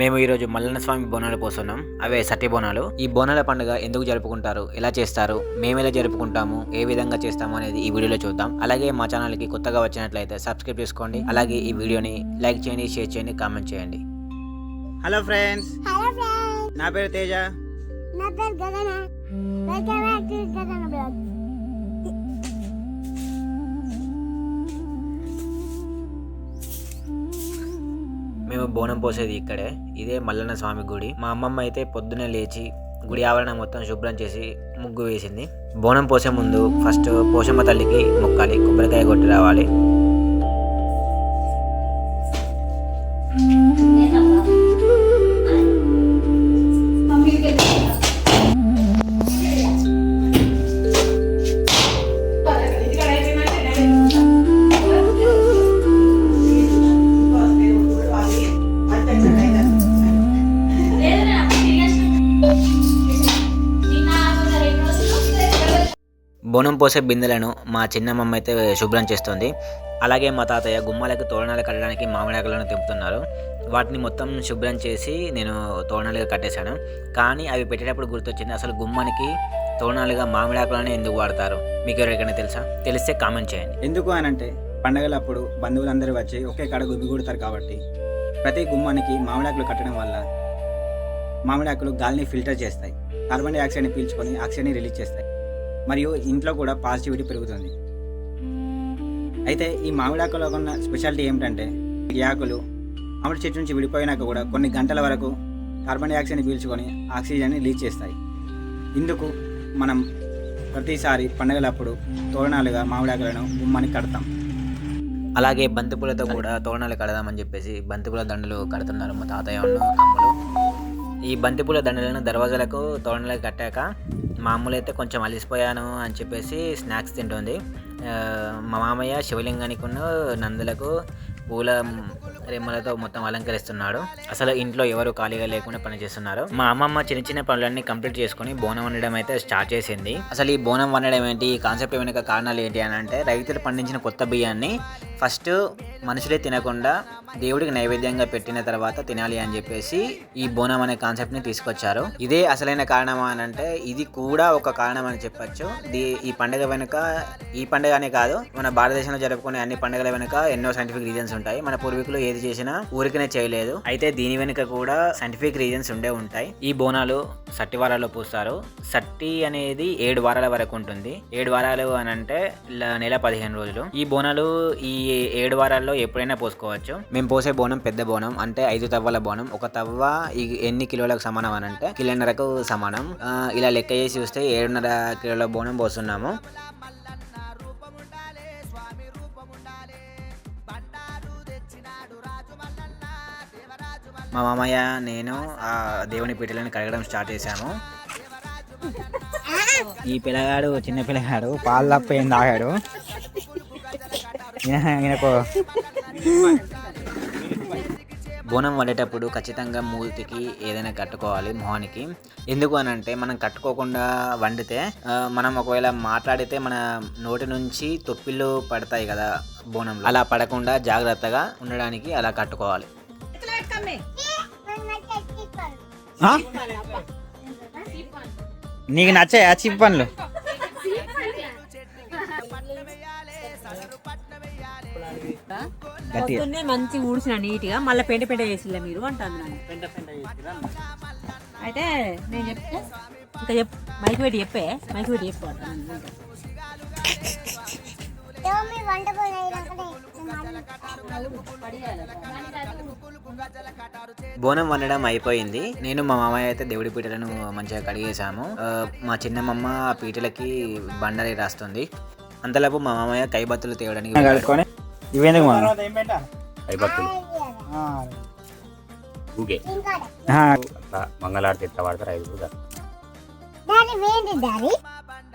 మేము ఈరోజు మల్లన్న స్వామి బోనాలు పోస్తున్నాం. అవే సత్య బోనాలు. ఈ బోనాల పండుగ ఎందుకు జరుపుకుంటారు? ఎలా చేస్తారు? మేము ఎలా జరుపుకుంటాము? ఏ విధంగా చేస్తాము అనేది ఈ వీడియోలో చూద్దాం. అలాగే మా ఛానల్కి కొత్తగా వచ్చినట్లయితే సబ్స్క్రైబ్ చేసుకోండి. అలాగే ఈ వీడియోని లైక్ చేయండి షేర్ చేయండి కామెంట్ చేయండి. హలో ఫ్రెండ్స్ హలో ఫ్రెండ్స్ నా పేరు తేజ. నా పేరు Gagana. Welcome back to Gagana blog మేము బోనం పోసేది ఇక్కడే. ఇదే మల్లన్న స్వామి గుడి. మా అమ్మమ్మ అయితే పొద్దునే లేచి గుడి ఆవరణ మొత్తం శుభ్రం చేసి ముగ్గు వేసింది. బోనం పోసే ముందు ఫస్ట్ పోషమ్మ తల్లికి మొక్కాలి కొబ్బరికాయ కొట్టి రావాలి. బోనం పోసే బిందెలను మా చిన్నమ్మమ్మ అయితే శుభ్రం చేస్తుంది. అలాగే మా తాతయ్య గుమ్మాలకు తోరణాలు కట్టడానికి మామిడాకులను తెంపుతున్నారు. వాటిని మొత్తం శుభ్రం చేసి నేను తోరణాలుగా కట్టేశాను. కానీ అవి పెట్టేటప్పుడు గుర్తొచ్చింది అసలు గుమ్మానికి తోరణాలుగా మామిడాకులను ఎందుకు వాడతారు? మీకు ఎవరికైనా తెలుసా? తెలిస్తే కామెంట్ చేయండి. ఎందుకు అని అంటే పండగలప్పుడు బంధువులందరూ వచ్చి ఒకే కాడ కొడతారు కాబట్టి ప్రతి గుమ్మానికి మామిడాకులు కట్టడం వల్ల మామిడాకులు గాలిని ఫిల్టర్ చేస్తాయి. కార్బన్ డైఆక్సైడ్ని పీల్చుకొని ఆక్సిజన్ని రిలీజ్ చేస్తాయి. మరియు ఇంట్లో కూడా పాజిటివిటీ పెరుగుతుంది. అయితే ఈ మామిడాకులో ఉన్న స్పెషాలిటీ ఏమిటంటే ఈ ఆకులు మామిడి చెట్టు నుంచి విడిపోయినాక కూడా కొన్ని గంటల వరకు కార్బన్ డైఆక్సైడ్ని పీల్చుకొని ఆక్సిజన్ని రిలీజ్ చేస్తాయి. ఇందుకు మనం ప్రతిసారి పండగలప్పుడు తోరణాలుగా మామిడాకులను గుమ్మానికి కడతాం. అలాగే బంతిపూలతో కూడా తోరణాలు కడదామని చెప్పేసి బంతిపూల దండలు కడుతున్నారు మా తాతయ్య ఉన్న ఈ బంతిపూల దండలను దర్వాజాలకు తోరణాలకు కట్టాక మామూలు అయితే కొంచెం అలిసిపోయాను అని చెప్పేసి స్నాక్స్ తింటుంది. మా మామయ్య శివలింగానికి ఉన్న నందులకు పూల రెమ్మలతో మొత్తం అలంకరిస్తున్నాడు. అసలు ఇంట్లో ఎవరు ఖాళీగా లేకుండా పనిచేస్తున్నారు. మా అమ్మమ్మ చిన్న చిన్న పనులన్నీ కంప్లీట్ చేసుకుని బోనం వండడం అయితే స్టార్ట్ చేసింది. అసలు ఈ బోనం వండడం ఏంటి? ఈ కాన్సెప్ట్ వెనుక కారణాలు ఏంటి అని అంటే రైతులు పండించిన కొత్త బియ్యాన్ని ఫస్ట్ మనుషులే తినకుండా దేవుడికి నైవేద్యంగా పెట్టిన తర్వాత తినాలి అని చెప్పేసి ఈ బోనం అనే కాన్సెప్ట్ని తీసుకొచ్చారు. ఇదే అసలైన కారణం అని అంటే ఇది కూడా ఒక కారణం అని చెప్పొచ్చు. దీ ఈ పండుగ వెనుక ఈ పండుగ అనే కాదు మన భారతదేశంలో జరుపుకునే అన్ని పండుగల వెనుక ఎన్నో సైంటిఫిక్ రీజన్స్ ఉంటాయి. మన పూర్వీకులు ఏది చేసినా ఊరికనే చేయలేదు. అయితే దీని వెనుక కూడా సైంటిఫిక్ రీజన్స్ ఉండే ఉంటాయి. ఈ బోనాలు సట్టి వారాల్లో పూస్తారు. సట్టి అనేది ఏడు వారాల వరకు ఉంటుంది. ఏడు వారాలు అని అంటే నెల పదిహేను రోజులు. ఈ బోనాలు ఈ ఈ ఏడు వారాల్లో ఎప్పుడైనా పోసుకోవచ్చు. మేము పోసే బోనం పెద్ద బోనం అంటే ఐదు తవ్వల బోనం. ఒక తవ్వ ఈ ఎన్ని కిలోలకు సమానం అని అంటే కిలోన్నరకు సమానం. ఇలా లెక్క చేసి చూస్తే ఏడున్నర కిలోల బోనం పోస్తున్నాము. మా మామయ్య నేను ఆ దేవుని పీటలను కడగడం స్టార్ట్ చేశాము. ఈ పిల్లగాడు చిన్న పిల్లగాడు పాలు తప్ప ఏం తాగాడు. ఈయనకు బోనం వండేటప్పుడు ఖచ్చితంగా మూతికి ఏదైనా కట్టుకోవాలి మొహానికి. ఎందుకు అని అంటే మనం కట్టుకోకుండా వండితే మనం ఒకవేళ మాట్లాడితే మన నోటి నుంచి తొప్పిళ్ళు పడతాయి కదా బోనంలో. అలా పడకుండా జాగ్రత్తగా ఉండడానికి అలా కట్టుకోవాలి? నీకు నచ్చాయా చిప్ పనులు గట్టి పొద్దున్నే మంచి ఊడ్చిన నీట్గా మళ్ళీ పెంట పెంట చేసిల్లా మీరు అంటాను నన్ను. అయితే నేను చెప్తే ఇంకా చెప్పు మైక్ పెట్టి చెప్పే మైక్ పెట్టి చెప్పు అంటాను నేను. మీ వంట పోయినాక బోనం వండడం అయిపోయింది. నేను మా మామయ్య అయితే దేవుడి పీటలను మంచిగా కడిగేసాము ఆ, మా చిన్నమ్మమ్మ ఆ పీటలకి బండలి రాస్తుంది. అంతలోపు మా మామయ్య కైబత్తులు తేవడానికి వెళ్ళాడు. ఇవేందుకు మనం అట్లా మంగళారతి ఎట్లా వాడతారు కూడా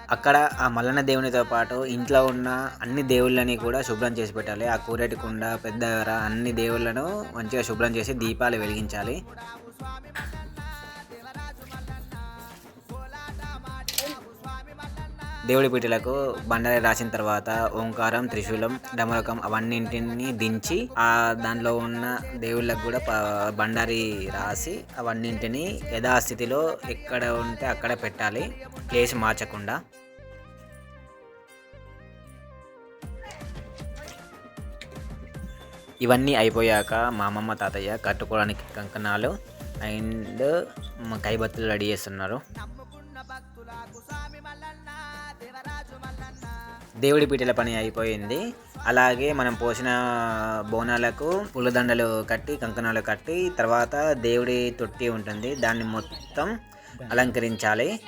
అక్కడ ఆ మల్లన్న దేవునితో పాటు ఇంట్లో ఉన్న అన్ని దేవుళ్ళని కూడా శుభ్రం చేసి పెట్టాలి. ఆ కూరేటి కుండ పెద్ద ఎర అన్ని దేవుళ్ళను మంచిగా శుభ్రం చేసి దీపాలు వెలిగించాలి. దేవుడి పీటలకు బండారి రాసిన తర్వాత ఓంకారం త్రిశూలం డమరకం అవన్నింటిని దించి ఆ దానిలో ఉన్న దేవుళ్ళకు కూడా బండారి రాసి అవన్నింటిని యథాస్థితిలో ఎక్కడ ఉంటే అక్కడ పెట్టాలి. ప్లేస్ మార్చకుండా. ఇవన్నీ అయిపోయాక మా అమ్మమ్మ తాతయ్య కట్టుకోవడానికి కంకణాలు అండ్ కైబత్తులు రెడీ చేస్తున్నారు. దేవుడి పీటల పని అయిపోయింది. అలాగే మనం పోసిన బోనాలకు పూలదండలు కట్టి కంకణాలు కట్టి తర్వాత దేవుడి తొట్టి ఉంటుంది. దాన్ని మొత్తం అలంకరించాలి.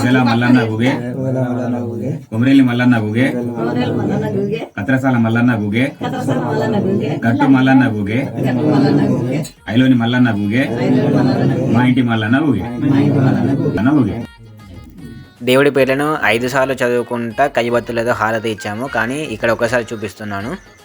ఊరెల మల్లన్న గుగే. కొమరేలి మల్లన్న గుగే. కత్రసాల మల్లన్న గుగే. గట్టు మల్లన్న గుగే. ఐలోని మల్లన్న గుగే. మా ఇంటి మల్లన్న గుగే. మల్లన్న గుగే. దేవుడి పేర్లను ఐదు సార్లు చదువుకుంటా కైబత్తులతో హారతి ఇచ్చాము కానీ ఇక్కడ ఒకసారి చూపిస్తున్నాను.